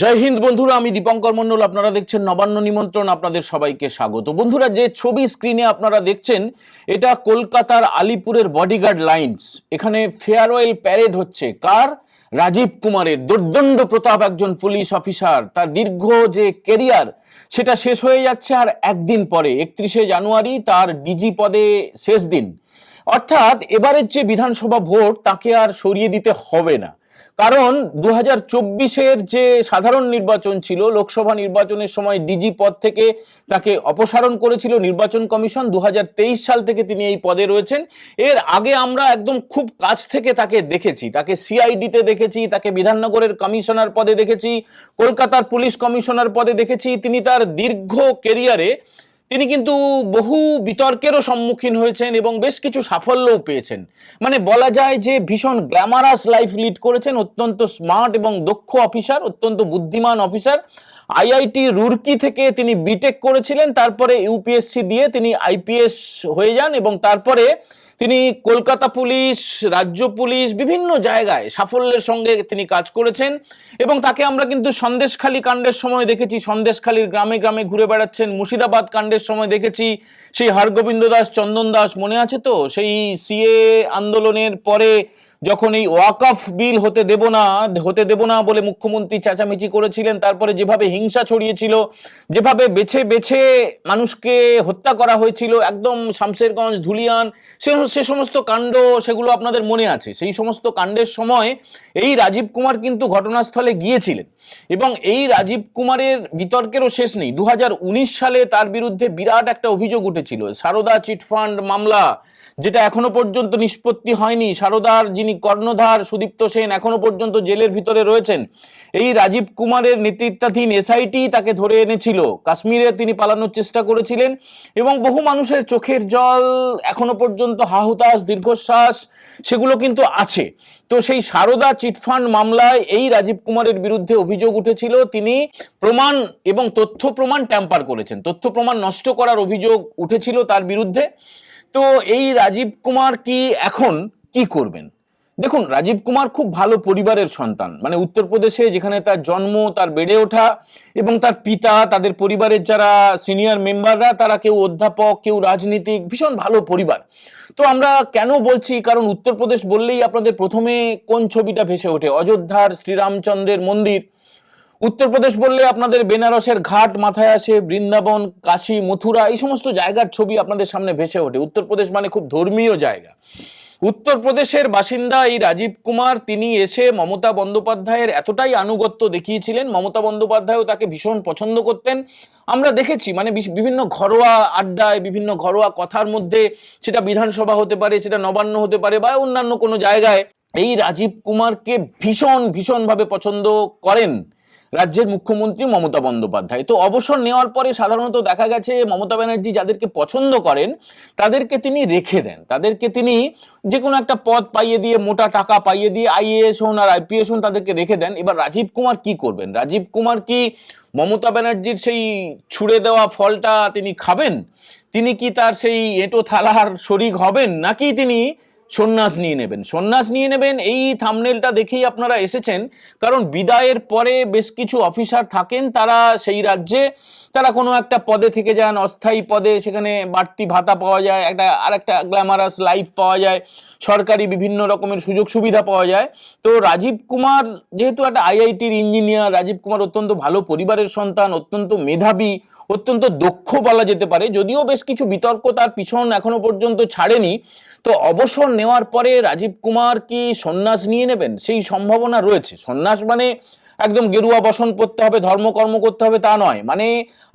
জয় হিন্দ বন্ধুরা, আমি দীপঙ্কর মন্ডল আপনারা দেখছেন নবান্ন নিমন্ত্রণ, আপনাদের সবাইকে স্বাগত। বন্ধুরা, যে ছবি স্ক্রিনে আপনারা দেখছেন, এটা কলকাতার আলিপুরের বডিগার্ড লাইন্স এখানে ফেয়ারওয়েল প্যারেড হচ্ছে। কার? রাজীব কুমারের। দুর্দণ্ড প্রতাপ একজন পুলিশ অফিসার তার দীর্ঘ যে কেরিয়ার সেটা শেষ হয়ে যাচ্ছে আর একদিন পরে, একত্রিশে জানুয়ারি, তার ডিজি পদে শেষ দিন। অর্থাৎ, এবারের যে বিধানসভা ভোট, তাকে আর সরিয়ে দিতে হবে না। কারণ দু হাজার যে সাধারণ নির্বাচন ছিল, লোকসভা নির্বাচনের সময় ডিজি পদ থেকে তাকে অপসারণ করেছিল নির্বাচন কমিশন। দু হাজার তেইশ সাল থেকে তিনি এই পদে রয়েছেন। এর আগে আমরা একদম খুব কাছ থেকে তাকে দেখেছি। তাকে সিআইডিতে দেখেছি, তাকে বিধাননগরের কমিশনার পদে দেখেছি, কলকাতার পুলিশ কমিশনার পদে দেখেছি। তিনি তার দীর্ঘ কেরিয়ারে তিনি কিন্তু বহু বিতর্কেরও সম্মুখীন হয়েছেন এবং বেশ কিছু সাফল্যও পেয়েছেন। মানে বলা যায় যে ভীষণ গ্ল্যামারাস লাইফ লিড করেছেন অত্যন্ত স্মার্ট এবং দক্ষ অফিসার অত্যন্ত বুদ্ধিমান অফিসার আইআইটি রুরকি থেকে তিনি বিটেক করেছিলেন, তারপরে ইউপিএসসি দিয়ে তিনি আইপিএস হয়ে যান এবং তারপরে তিনি কলকাতা পুলিশ, রাজ্য পুলিশ বিভিন্ন জায়গায় সাফল্যের সঙ্গে তিনি কাজ করেছেন এবং তাকে আমরা কিন্তু সন্দেশখালী কাণ্ডের সময় দেখেছি। সন্দেশখালীর গ্রামে গ্রামে ঘুরে বেড়াচ্ছেন, মুর্শিদাবাদ কাণ্ডের সময় দেখেছি। সেই হরগোবিন্দ দাস, চন্দন দাস মনে আছে তো? সেই সিএ আন্দোলনের পরে যখন এই ওয়াকফ বিল হতে দেব না, হতে দেব না বলে মুখ্যমন্ত্রী চেঁচামেচি করেছিলেন, তারপরে যেভাবে হিংসা ছড়িয়েছিল, যেভাবে বেছে বেছে মানুষকে হত্যা করা হয়েছিল, একদম শামশেরগঞ্জ ধুলিয়ান, সে সে সমস্ত কাণ্ড সেগুলো আপনাদের মনে আছে। সেই সমস্ত কাণ্ডের সময় এই রাজীব কুমার কিন্তু ঘটনাস্থলে গিয়েছিলেন এবং এই রাজীব কুমারের বিতর্কেরও শেষ নেই। দু হাজার উনিশ সালে তার বিরুদ্ধে বিরাট একটা অভিযোগ উঠেছিল, সারদা চিটফান্ড মামলা, যেটা এখনও পর্যন্ত নিষ্পত্তি হয়নি। সারদার যিনি কর্ণধার সুদীপ্ত সেন এখনও পর্যন্ত জেলের ভিতরে রয়েছেন, এই রাজীব কুমারের নেতৃত্বাধীন এসআইটি তাকে ধরে এনেছিল। কাশ্মীরে তিনি পালানোর চেষ্টা করেছিলেন এবং বহু মানুষের চোখের জল এখনও পর্যন্ত হাহুতাস দীর্ঘশ্বাস, সেগুলো কিন্তু আছে। তো সেই সারদা চিটফান্ড মামলায় এই রাজীব কুমারের বিরুদ্ধে অভিযোগ উঠেছিল। তিনি প্রমাণ এবং তথ্য প্রমাণ ট্যাম্পার করেছেন। তথ্য প্রমাণ নষ্ট করার অভিযোগ উঠেছিল তার বিরুদ্ধে। তো এই রাজীব কুমার কি এখন কি করবেন? দেখুন, রাজীব কুমার খুব ভালো পরিবারের সন্তান। মানে উত্তরপ্রদেশে যেখানে তার জন্ম, তার বেড়ে ওঠা এবং তার পিতা, তাদের পরিবারের যারা সিনিয়র মেম্বাররা তারা কেউ অধ্যাপক, কেউ রাজনীতিক, ভীষণ ভালো পরিবার। তো আমরা কেন বলছি? কারণ উত্তরপ্রদেশ বললেই আপনাদের প্রথমে কোন ছবিটা ভেসে ওঠে? অযোধ্যার শ্রীরামচন্দ্রের মন্দির। উত্তরপ্রদেশ বললে আপনাদের বেনারসের ঘাট মাথায় আসে, বৃন্দাবন, কাশী, মথুরা, এই সমস্ত জায়গার ছবি আপনাদের সামনে ভেসে ওঠে। উত্তরপ্রদেশ মানে খুব ধর্মীয় জায়গা। উত্তরপ্রদেশের বাসিন্দা এই রাজীব কুমার, তিনি এসে মমতা বন্দ্যোপাধ্যায়ের এতটাই আনুগত্য দেখিয়েছিলেন। মমতা বন্দ্যোপাধ্যায়ও তাকে ভীষণ পছন্দ করতেন। আমরা দেখেছি মানে বিভিন্ন ঘরোয়া আড্ডায়, বিভিন্ন ঘরোয়া কথার মধ্যে সেটা বিধানসভা হতে পারে, সেটা নবান্ন হতে পারে বা অন্যান্য কোনো জায়গায় এই রাজীব কুমারকে ভীষণ, ভীষণভাবে পছন্দ করেন। রাজ্যের মুখ্যমন্ত্রী মমতা বন্দ্যোপাধ্যায়। তো অবসর নেওয়ার পরে সাধারণত দেখা গেছে মমতা ব্যানার্জি যাদেরকে পছন্দ করেন, তাদেরকে তিনি রেখে দেন। তাদেরকে তিনি যে কোনো একটা পদ পাইয়ে দিয়ে, মোটা টাকা পাইয়ে দিয়ে আইএএস হন আর আইপিএস হন তাদেরকে রেখে দেন। এবার রাজীব কুমার কি করবেন? রাজীব কুমার কি মমতা ব্যানার্জির সেই ছুড়ে দেওয়া ফলটা তিনি খাবেন? তিনি কি তার সেই এঁটো থালার শরিক হবেন? নাকি তিনি সন্ন্যাস নিয়ে নেবেন। সন্ন্যাস নিয়ে নেবেন, এই থামনেলটা দেখেই আপনারা এসেছেন। কারণ বিদায়ের পরে বেশ কিছু অফিসার থাকেন, তারা সেই রাজ্যে, তারা কোনো একটা পদে থেকে যান, অস্থায়ী পদে, সেখানে বাড়তি ভাতা পাওয়া যায়, একটা আর একটা গ্ল্যামারাস লাইফ পাওয়া যায়, সরকারি বিভিন্ন রকমের সুযোগ সুবিধা পাওয়া যায়। তো রাজীব কুমার যেহেতু একটা আইআইটির ইঞ্জিনিয়ার রাজীব কুমার অত্যন্ত ভালো পরিবারের সন্তান, অত্যন্ত মেধাবী, অত্যন্ত দক্ষ বলা যেতে পারে, যদিও বেশ কিছু বিতর্ক তার পিছন এখনও পর্যন্ত ছাড়েনি। তো অবসর নেওয়ার পরে রাজীব কুমার কি সন্ন্যাস নিয়ে নেবেন? সেই সম্ভাবনা রয়েছে। সন্ন্যাস মানে একদম গেরুয়া বসন করতে হবে, ধর্মকর্ম করতে হবে তা নয়। মানে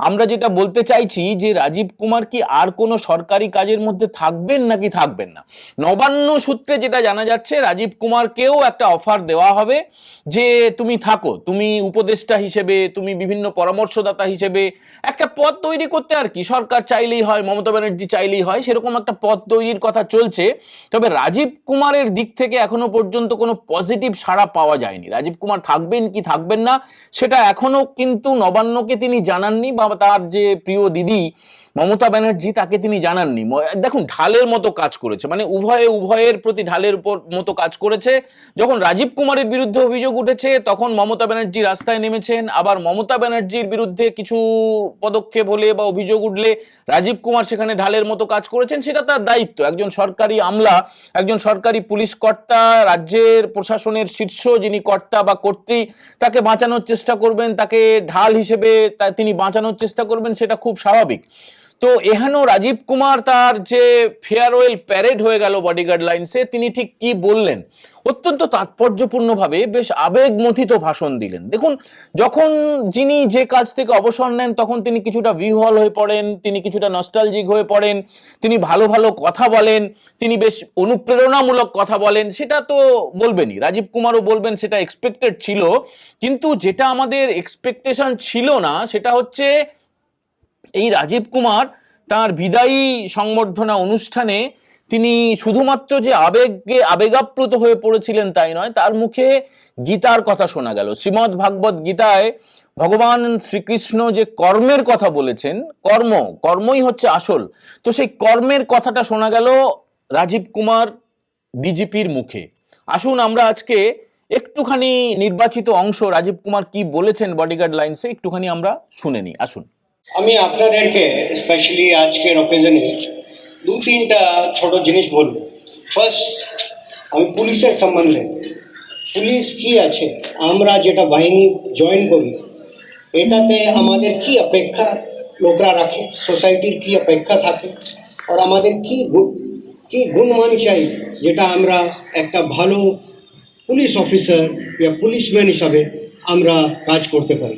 আমরা যেটা বলতে চাইছি যে রাজীব কুমার কি আর কোনো সরকারি কাজের মধ্যে থাকবেন নাকি থাকবেন না? নবান্ন সূত্রে যেটা জানা যাচ্ছে, রাজীব কুমারকেও একটা অফার দেওয়া হবে যে তুমি থাকো, তুমি উপদেষ্টা হিসেবে, তুমি বিভিন্ন পরামর্শদাতা হিসেবে একটা পদ তৈরি করতে আর কি। সরকার চাইলেই হয়, মমতা ব্যানার্জি চাইলেই হয়, সেরকম একটা পদ তৈরির কথা চলছে। তবে রাজীব কুমারের দিক থেকে এখনও পর্যন্ত কোনো পজিটিভ সাড়া পাওয়া যায়নি। রাজীব কুমার থাকবেন কি থাকবেন না। সেটা এখনও কিন্তু নবান্নকে তিনি জানাননি বা তার যে প্রিয় দিদি মমতা ব্যানার্জি তাকে তিনি জানাননি। দেখুন, ঢালের মতো কাজ করেছে। মানে উভয়ে, উভয়ের প্রতি ঢালের উপর মতো কাজ করেছে। যখন রাজীব কুমারের বিরুদ্ধে অভিযোগ উঠেছে, তখন মমতা ব্যানার্জি রাস্তায় নেমেছেন। আবার মমতা ব্যানার্জির বিরুদ্ধে কিছু পদক্ষেপ হলে বা অভিযোগ উঠলে রাজীব কুমার সেখানে ঢালের মতো কাজ করেছেন, সেটা তার দায়িত্ব। একজন সরকারি আমলা, একজন সরকারি পুলিশ কর্তা, রাজ্যের প্রশাসনের শীর্ষ যিনি কর্তা বা কর্ত্রী, তাকে বাঁচানোর চেষ্টা করবেন, তাকে ঢাল হিসেবে তিনি বাঁচানোর চেষ্টা করবেন, সেটা খুব স্বাভাবিক। তো এহেন রাজীব কুমার তার যে ফেয়ারওয়েল প্যারেড হয়ে গেল বডিগার্ড লাইন্সে তিনি ঠিক কি বললেন? অত্যন্ত তাৎপর্যপূর্ণভাবে বেশ আবেগমথিত ভাষণ দিলেন। দেখুন, যখন যিনি যে কাজ থেকে অবসর নেন, তখন তিনি কিছুটা বিহ্বল হয়ে পড়েন, তিনি কিছুটা নস্টালজিক হয়ে পড়েন, তিনি ভালো ভালো কথা বলেন, তিনি বেশ অনুপ্রেরণামূলক কথা বলেন, সেটা তো বলবেনই। রাজীব কুমারও বলবেন সেটা এক্সপেক্টেড ছিল, কিন্তু যেটা আমাদের এক্সপেকটেশন ছিল না, সেটা হচ্ছে এই রাজীব কুমার তার বিদায়ী সংবর্ধনা অনুষ্ঠানে তিনি শুধুমাত্র যে আবেগে আবেগাপ্লুত হয়ে পড়েছিলেন তাই নয়, তার মুখে গীতার কথা শোনা গেল। শ্রীমদ্ ভাগবত গীতায় ভগবান শ্রীকৃষ্ণ যে কর্মের কথা বলেছেন, কর্ম, কর্মই হচ্ছে আসল। তো সেই কর্মের কথাটা শোনা গেল রাজীব কুমার ডিজিপির মুখে। আসুন আমরা আজকে একটুখানি নির্বাচিত অংশ, রাজীব কুমার কি বলেছেন বডিগার্ড লাইন্সে একটুখানি আমরা শুনে নিই। আসুন। আমি আপনাদেরকে স্পেশালি আজকের অকেশনে দু তিনটা ছোট জিনিস বলব। ফার্স্ট আমি পুলিশের সম্বন্ধে। পুলিশ কি আছে? আমরা যেটা বাহিনী জয়েন করি, এটাতে আমাদের কি অপেক্ষা লোকরা রাখে? সোসাইটির কি অপেক্ষা থাকে? আর আমাদের কি কি গুণমান চাই? যেটা আমরা একটা ভালো পুলিশ অফিসার বা পুলিশম্যান হিসাবে আমরা কাজ করতে পারি।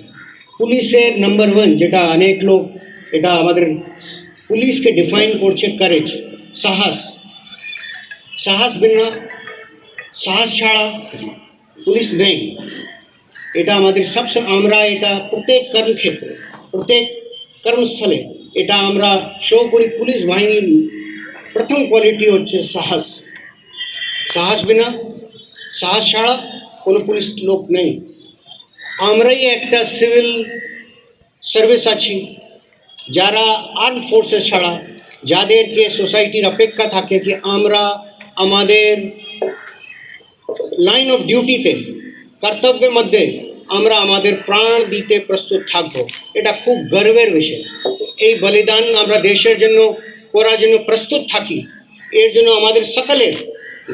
পুলিশের নাম্বার ওয়ান যেটা অনেক লোক, এটা আমাদের পুলিশকে ডিফাইন করছে কারেজ সাহস। সাহস বিনা, সাহস ছাড়া পুলিশ নেই। এটা আমাদের সবসময়, আমরা এটা প্রত্যেক কর্মক্ষেত্রে, প্রত্যেক কর্মস্থলে, এটা আমরা শো করি পুলিশ বাহিনীর প্রথম কোয়ালিটি হচ্ছে সাহস। সাহস বিনা, সাহস ছাড়া কোনো পুলিশ লোক নেই। আমরাই একটা সিভিল সার্ভিস আছি, যারা আর্ম ফোর্সেস ছাড়া, যাদেরকে সোসাইটির অপেক্ষা থাকে কি আমরা আমাদের লাইন অফ ডিউটিতে কর্তব্যের মধ্যে আমরা আমাদের প্রাণ দিতে প্রস্তুত থাকব। এটা খুব গর্বের বিষয়। এই বলিদান আমরা দেশের জন্য করার জন্য প্রস্তুত থাকি। এর জন্য আমাদের সকলের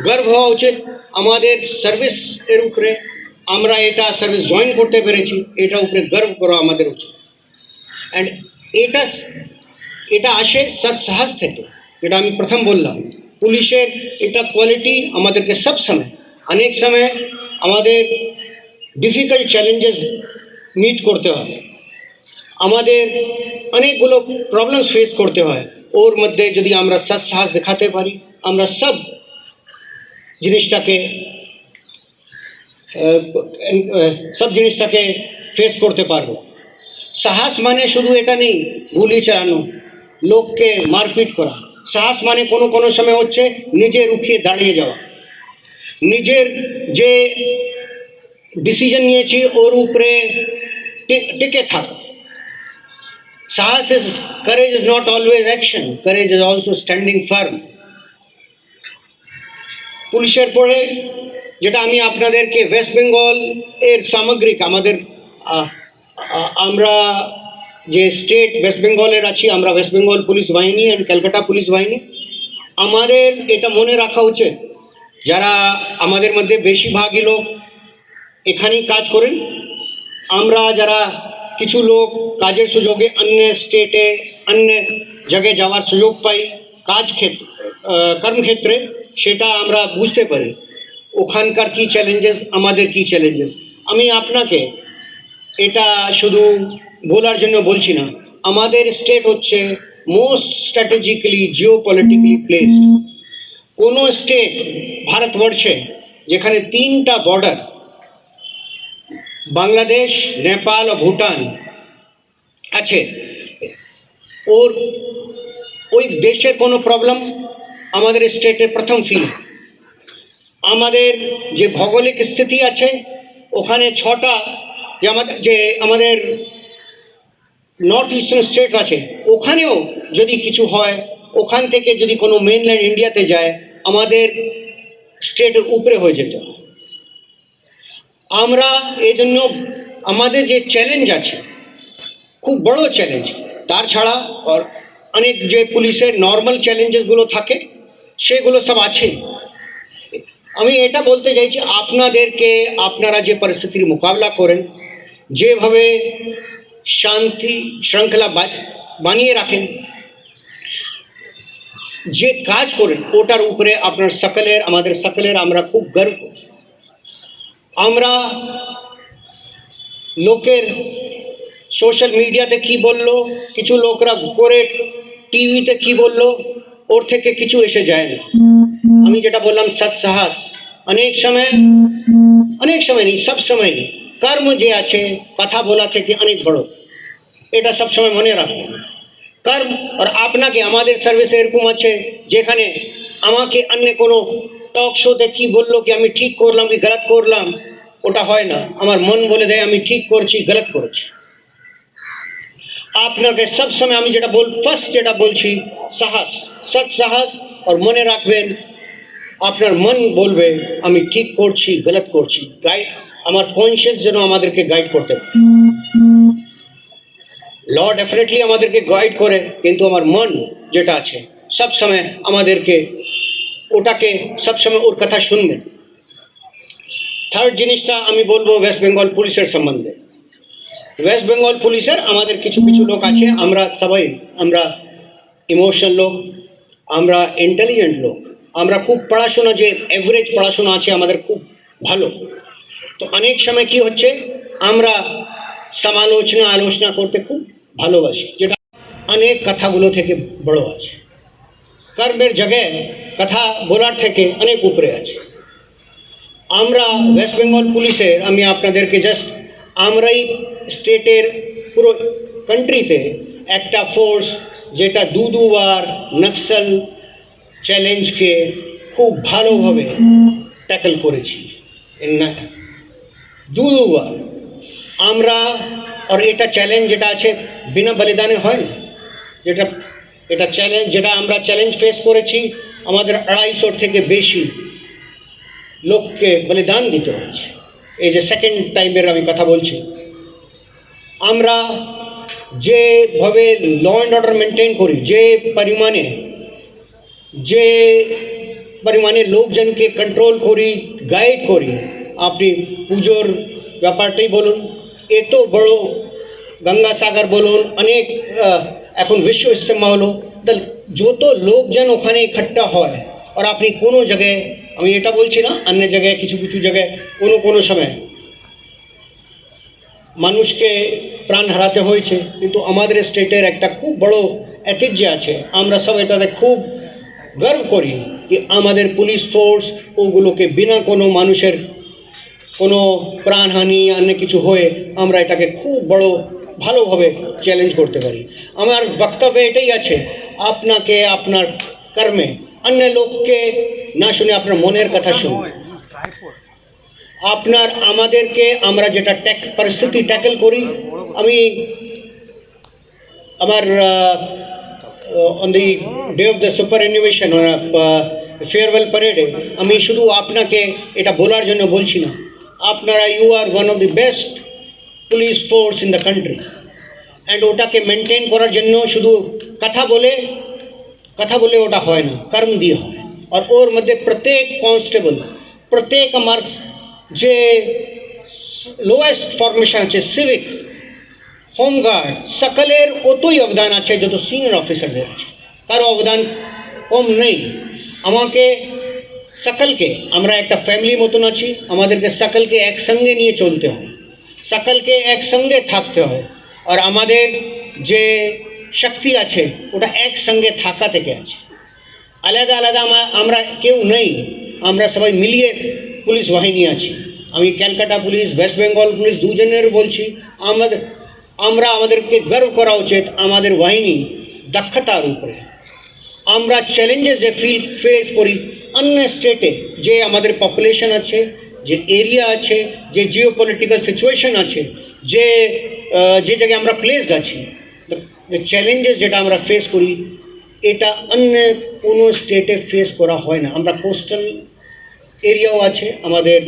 গর্ব হওয়া উচিত। আমাদের সার্ভিস এর উপরে আমরা এটা সার্ভিস জয়েন করতে পেরেছি, এটা উপরে গর্ব করা আমাদের উচিত। অ্যান্ড এটা এটা আসে সৎ সাহস থেকে, যেটা আমি প্রথম বললাম। পুলিশের এটা কোয়ালিটি আমাদেরকে সব সময়, অনেক সময় আমাদের ডিফিকাল্ট চ্যালেঞ্জেস মিট করতে হয়। আমাদের অনেকগুলো প্রবলেমস ফেস করতে হয়। ওর মধ্যে যদি আমরা সৎ সাহস দেখাতে পারি, আমরা সব জিনিসটাকে সব জিনিসটাকে ফেস করতে পারব। সাহস মানে শুধু এটা নেই, গুলি চালানো, লোককে মারপিট করা। সাহস মানে কোনো কোনো সময় হচ্ছে নিজে রুখিয়ে দাঁড়িয়ে যাওয়া। নিজের যে ডিসিশন নিয়েছি, ওর উপরে টি- টিকে থাকা। সাহস is courage is not always action courage is also standing firm পুলিশের পরে যেটা আমি আপনাদেরকে ওয়েস্ট বেঙ্গল এর সামগ্রিক আমাদের আমরা যে স্টেট ওয়েস্ট বেঙ্গলের আছি, আমরা ওয়েস্ট বেঙ্গল পুলিশ বাহিনী অ্যান্ড ক্যালকাটা পুলিশ বাহিনী, আমাদের এটা মনে রাখা উচিত, যারা আমাদের মধ্যে বেশিরভাগই লোক এখানেই কাজ করেন, আমরা যারা কিছু লোক কাজের সুযোগে অন্য স্টেটে অন্য জায়গায় যাওয়ার সুযোগ পাই, কাজ ক্ষেত্রে কর্মক্ষেত্রে, সেটা আমরা বুঝতে পারি। ওখানকার কি চ্যালেঞ্জেস আমাদের কি চ্যালেঞ্জেস আমি আপনাকে এটা শুধু বলার জন্য বলছি না, আমাদের স্টেট হচ্ছে most strategically geopolitically placed কোনো স্টেট ভারতবর্ষে যেখানে তিনটা বর্ডার বাংলাদেশ, নেপাল ও ভুটান আছে, ওর ওই দেশের কোনো প্রবলেম আমাদের স্টেটে প্রথম ফিল আমাদের যে ভৌগোলিক স্থিতি আছে, ওখানে ছটা যে আমাদের যে আমাদের নর্থ ইস্টার্ন স্টেট আছে, ওখানেও যদি কিছু হয়, ওখান থেকে যদি কোনো মেনল্যান্ড ইন্ডিয়াতে যায়, আমাদের স্টেটের উপরে হয়ে যেত। আমরা এই জন্য আমাদের যে চ্যালেঞ্জ আছে, খুব বড় চ্যালেঞ্জ তার ছাড়া অনেক যে পুলিশের নর্মাল চ্যালেঞ্জেসগুলো থাকে, সেগুলো সব আছে। আমি এটা বলতে চাইছি, আপনাদেরকে আপনারা যে পরিস্থিতির মোকাবিলা করেন, যেভাবে শান্তি শৃঙ্খলা বানিয়ে রাখেন, যে কাজ করেন, ওটার উপরে আপনার সকলের, আমাদের সকলের আমরা খুব গর্ব। আমরা লোকের সোশ্যাল মিডিয়াতে কি বলল, কিছু লোকরা করে টিভিতে কি বলল ওর থেকে কিছু এসে যায় না আমি যেটা বললাম, সৎ সাহস। অনেক সময় অনেক সময় নেই, সব সময় নেই। কর্ম যে আছে, কথা বলা থেকে অনেক বড়। এটা সব সময় মনে রাখবেন কর্ম, আর আপনাকে আমাদের সার্ভিসে এরকম আছে, যেখানে আমাকে অন্য কোনো টক শোতে কি বলল, কি আমি ঠিক করলাম, কি গলত করলাম, ওটা হয় না। আমার মন বলে দেয়, আমি ঠিক করছি, গলত করেছি। আপনাকে সব সময় আমি যেটা বল ফার্স্ট যেটা বলছি সাহস সৎ সাহস আর মনে রাখবেন আপনার মন বলবে আমি ঠিক করছি গলত করছি গাইড আমার কনসিয়াস যেন আমাদেরকে গাইড করতে পারে ল ডেফিনেটলি আমাদেরকে গাইড করে কিন্তু আমার মন যেটা আছে সব সময় আমাদেরকে ওটাকে সবসময় ওর কথা শুনবেন থার্ড জিনিসটা আমি বলব ওয়েস্ট বেঙ্গল পুলিশের সম্বন্ধে ওয়েস্ট বেঙ্গল পুলিশের আমাদের কিছু কিছু লোক আছে। আমরা সবাই, আমরা ইমোশনাল লোক, আমরা ইন্টেলিজেন্ট লোক। আমরা খুব পড়াশোনা যে এভারেজ পড়াশোনা আছে, আমাদের খুব ভালো। তো অনেক সময় কি হচ্ছে, আমরা সমালোচনা, আলোচনা করতে খুব ভালোবাসি, যেটা অনেক কথাগুলো থেকে বড় আছে। কর্মের জায়গায় কথা বলার থেকে অনেক উপরে আছে। আমরা ওয়েস্ট বেঙ্গল পুলিশের আমি আপনাদেরকে জাস্ট আমরাই স্টেটের পুরো কান্ট্রিতে একটা ফোর্স যেটা দু দুবার নক্সাল চ্যালেঞ্জকে খুব ভালোভাবে ট্যাকল করেছি। দু দুবার। আমরা, আর এটা চ্যালেঞ্জ যেটা আছে, বিনা বলিদানে হয় না। যেটা, এটা চ্যালেঞ্জ যেটা আমরা চ্যালেঞ্জ ফেস করেছি, আমাদের আড়াইশোর থেকে বেশি লোককে বলিদান দিতে হয়েছে। এই যে সেকেন্ড টাইমের আমি কথা বলছি আমরা যেভাবে ল অ্যান্ড অর্ডার মেনটেন করি, যে পরিমাণে যে পরিমাণে লোকজনকে কন্ট্রোল করি গাইড করি, আপনি পুজোর ব্যাপারটাই বলুন এত বড় গঙ্গাসাগর বলুন, অনেক এখন বিশ্ব ইস্তেমা হলো তা যত লোকজন ওখানে ইকট্ঠা হয়, আর আপনি কোনো জায়গায়, আমি এটা বলছি না, অন্য জায়গায়, কিছু কিছু জায়গায়, কোনো কোনো সময় মানুষকে প্রাণ হারাতে হয়েছে। কিন্তু আমাদের স্টেটের একটা খুব বড় ঐতিহ্য আছে। আমরা সব এটাতে খুব গর্ব করি যে আমাদের পুলিশ ফোর্স ওগুলোকে বিনা কোনো মানুষের কোনো প্রাণহানি অন্য কিছু হয়ে আমরা এটাকে খুব বড় ভালোভাবে চ্যালেঞ্জ করতে পারি। আমার বক্তব্য এটাই আছে, আপনাকে আপনার কর্মে অন্য লোককে না শুনে আপনার মনের কথা শুনুন। আপনার আমাদেরকে আমরা যেটা ট্যাক পরিস্থিতি ট্যাকেল করি, আমি আমার on the day of the super innovation farewell প্যারেডে আমি শুধু আপনাকে এটা বলার জন্য বলছি না। আপনারা you are one of the best police force in the country and ওটাকে মেনটেন করার জন্য শুধু কথা বলে কথা বলে ওটা হয় না, কর্ম দিয়ে হয়। আর ওর মধ্যে প্রত্যেক কনস্টেবল প্রত্যেক আমার যে লোয়েস্ট ফরমেশন আছে সিভিক হোমগার্ড সকলের অতই অবদান আছে যত সিনিয়র অফিসারদের আছে। কারও অবদান কম নেই। আমাকে সকলকে, আমরা একটা ফ্যামিলি মতন আছি, আমাদেরকে সকলকে একসঙ্গে নিয়ে চলতে হয়। সকলকে একসঙ্গে থাকতে হয়। আর আমাদের যে শক্তি আছে, ওটা একসঙ্গে থাকা থেকে আছে। আলাদা আলাদা আমা- আমরা কেউ নেই। আমরা সবাই মিলিয়ে পুলিশ বাহিনী আছি। আমি Calcutta police, West Bengal police দুজনের বলছি, আমাদের, আমরা আমাদেরকে গর্ব করা উচিত আমাদের বাহিনী দক্ষতার উপরে। আমরা চ্যালেঞ্জেস যে ফিল ফেস করি অন্য স্টেটে যে আমাদের পপুলেশন আছে, যে এরিয়া আছে, যে জিও পলিটিক্যাল সিচুয়েশন আছে, যে যে জায়গায় আমরা প্লেসড আছি চ্যালেঞ্জেস যেটা আমরা ফেস করি, এটা অন্য কোনো স্টেটে ফেস করা হয় না। আমরা কোস্টাল এরিয়াও আছে, আমাদের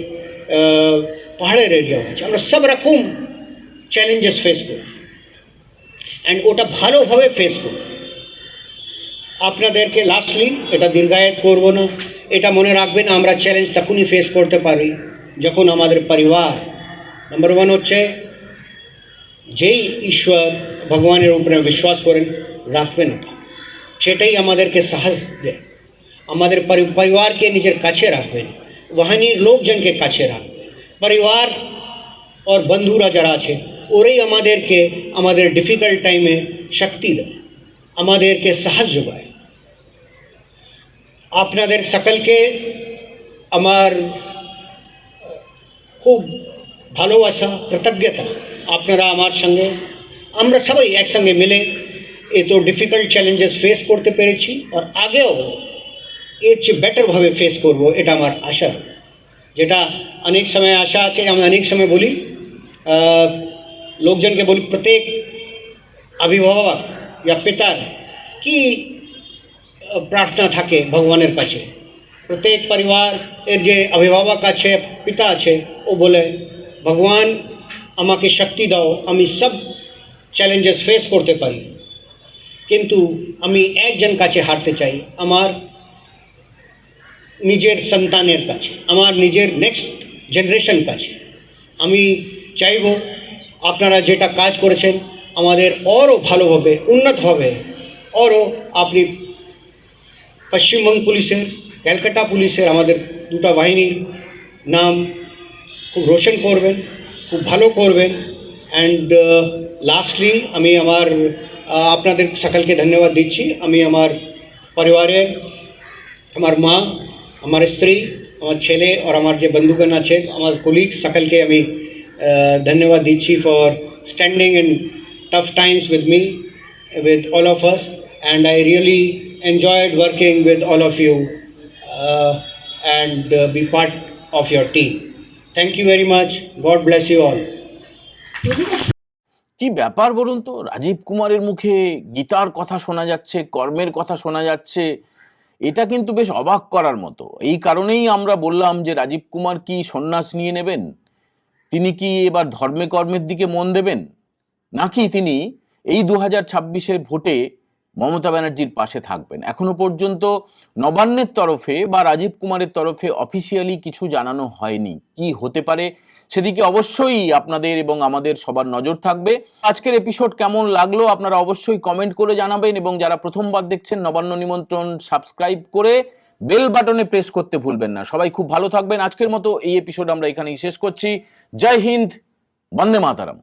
পাহাড়ের এরিয়াও আছে। আমরা সব রকম চ্যালেঞ্জেস ফেস করি। অ্যান্ড ওটা ভালোভাবে ফেস করি। আপনাদেরকে লাস্টলি এটা দীর্ঘায়িত করব না। এটা মনে রাখবেন, আমরা চ্যালেঞ্জ তখনই ফেস করতে পারি, যখন আমাদের পরিবার নাম্বার ওয়ান হচ্ছে, যেই ঈশ্বর ভগবানের উপরে বিশ্বাস করেন, রাখবেন ওটা সেটাই আমাদেরকে সাহস দেয়। আমাদের পরিবারকে নিজের কাছে রাখবেন। ওখানের লোকজনকে কাছে রাখবেন পরিবার আর বন্ধুরা যারা আছে ওরাই আমাদেরকে আমাদের ডিফিকাল্ট টাইমে শক্তি দেয় আমাদেরকে সাহস যোগায় আপনাদের সকলকে আমার খুব ভালোবাসা কৃতজ্ঞতা আপনারা আমার সঙ্গে আমরা সবাই একসঙ্গে মিলে এত ডিফিকাল্ট চ্যালেঞ্জেস ফেস করতে পেরেছি আর আগেও এর চেয়ে বেটারভাবে ফেস করব এটা আমার আশা যেটা অনেক সময় আশা আছে আমি অনেক সময় বলি আহ, লোকজনকে বলি প্রত্যেক অভিভাবক या পিতার কি আহ, প্রার্থনা থাকে ভগবানের কাছে প্রত্যেক পরিবার এর যে অভিভাবক আছে পিতা আছে ও বলে ভগবান আমাকে শক্তি দাও আমি সব চ্যালেঞ্জেস ফেস করতে পারি কিন্তু আমি একজন কাছে হারতে চাই আমার নিজের সন্তানের কাছে, আমার নিজের নেক্সট জেনারেশন কাছে। আমি চাইব আপনারা যেটা কাজ করেছেন, আমাদের আরও ভালোভাবে উন্নতভাবে আরও আপনি পশ্চিমবঙ্গ পুলিশের, ক্যালকাটা পুলিশের আমাদের দুটো বাহিনীর নাম খুব রোশন করবেন, খুব ভালো করবেন। অ্যান্ড লাস্টলি আমি আমার আপনাদের সকলকে ধন্যবাদ দিচ্ছি। আমি আমার পরিবারের, আমার মা আমার স্ত্রী আমার ছেলে আর আমার যে বন্ধুগণ আছে আমার কলিগ সকলকে আমি ধন্যবাদ দিচ্ছি for standing in tough times with me of us and I really enjoyed working with all of you uh, and uh, be part of your team. Thank you very much. God bless you all. কি ব্যাপার বলুন তো রাজীব কুমারের মুখে গীতার কথা শোনা যাচ্ছে কর্মের কথা শোনা যাচ্ছে এটা কিন্তু বেশ অবাক করার মতো। এই কারণেই আমরা বললাম যে রাজীব কুমার কি সন্ন্যাস নিয়ে নেবেন? তিনি কি এবার ধর্মে কর্মের দিকে মন দেবেন? নাকি তিনি এই দু হাজার ভোটে মমতা ব্যানার্জির পাশে থাকবেন। এখনও পর্যন্ত নবান্নের তরফে বা রাজীব কুমারের তরফে অফিসিয়ালি কিছু জানানো হয়নি। কি হতে পারে সেদিকে অবশ্যই আপনাদের এবং আমাদের সবার নজর থাকবে। আজকের এপিসোড কেমন লাগল আপনারা অবশ্যই কমেন্ট করে জানাবেন এবং যারা প্রথমবার দেখছেন নবান্ন নিমন্ত্রণ সাবস্ক্রাইব করে বেল বাটনে প্রেস করতে ভুলবেন না। সবাই খুব ভালো থাকবেন। আজকের মতো এই এপিসোড আমরা এখানেই শেষ করছি। জয় হিন্দ, বন্দে মাতারাম।